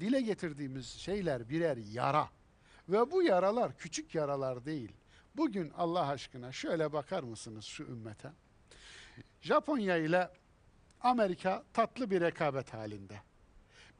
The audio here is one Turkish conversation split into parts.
burada dile getirdiğimiz şeyler birer yara. Ve bu yaralar küçük yaralar değil. Bugün Allah aşkına şöyle bakar mısınız şu ümmete? Japonya ile Amerika tatlı bir rekabet halinde.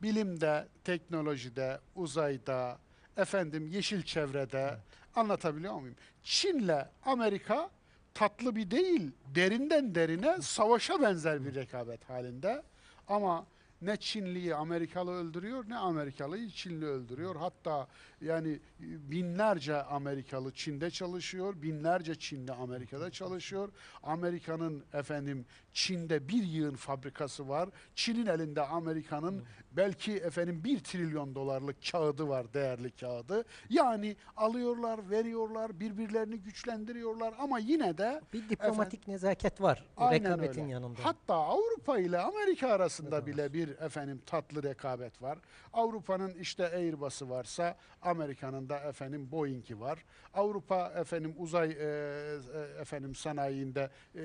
Bilimde, teknolojide, uzayda, efendim yeşil çevrede anlatabiliyor muyum? Çin'le Amerika tatlı bir değil, derinden derine savaşa benzer bir rekabet halinde. Ama ne Çinliyi Amerikalı öldürüyor ne Amerikalıyı Çinli öldürüyor. Hatta yani binlerce Amerikalı Çin'de çalışıyor, binlerce Çinli Amerika'da çalışıyor. Amerika'nın efendim Çin'de bir yığın fabrikası var. Çin'in elinde Amerika'nın belki efendim bir trilyon dolarlık kağıdı var, değerli kağıdı. Yani alıyorlar, veriyorlar, birbirlerini güçlendiriyorlar ama yine de Bir diplomatik nezaket var rekabetin öyle. yanında. Hatta Avrupa ile Amerika arasında Evet, bile bir efendim tatlı rekabet var. Avrupa'nın işte Airbus'u varsa Amerika'nın da efendim Boeing'i var. Avrupa efendim uzay e, e, efendim sanayinde e,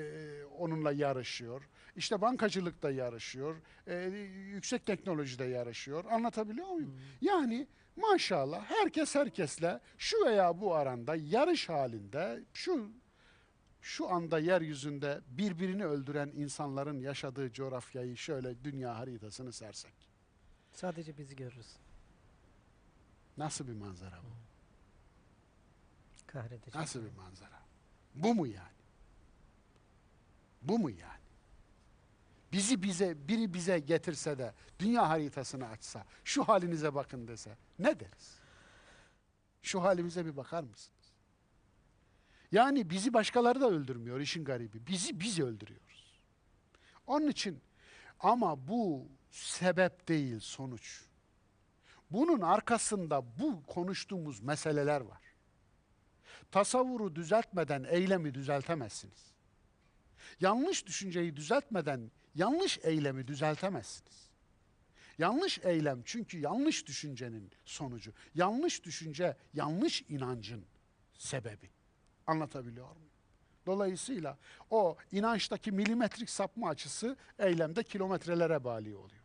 onunla yarışıyor. İşte bankacılıkta yarışıyor. E, yüksek teknolojide yarışıyor. Anlatabiliyor muyum? Yani maşallah herkes herkesle şu veya bu aranda yarış halinde şu şu anda yeryüzünde birbirini öldüren insanların yaşadığı coğrafyayı şöyle dünya haritasını sersek. Sadece bizi görürüz. Nasıl bir manzara bu? Kahredecek. Nasıl bir manzara? Bu mu yani? Bu mu yani? Bizi bize biri bize getirse de dünya haritasını açsa, şu halinize bakın dese ne deriz? Şu halimize bir bakar mısınız? Yani bizi başkaları da öldürmüyor işin garibi. Bizi biz öldürüyoruz. Onun için ama bu sebep değil sonuç. Bunun arkasında bu konuştuğumuz meseleler var. Tasavvuru düzeltmeden eylemi düzeltemezsiniz. Yanlış düşünceyi düzeltmeden yanlış eylemi düzeltemezsiniz. Yanlış eylem çünkü yanlış düşüncenin sonucu. Yanlış düşünce yanlış inancın sebebi. Anlatabiliyor muyum? Dolayısıyla o inançtaki milimetrik sapma açısı eylemde kilometrelere bağlı oluyor.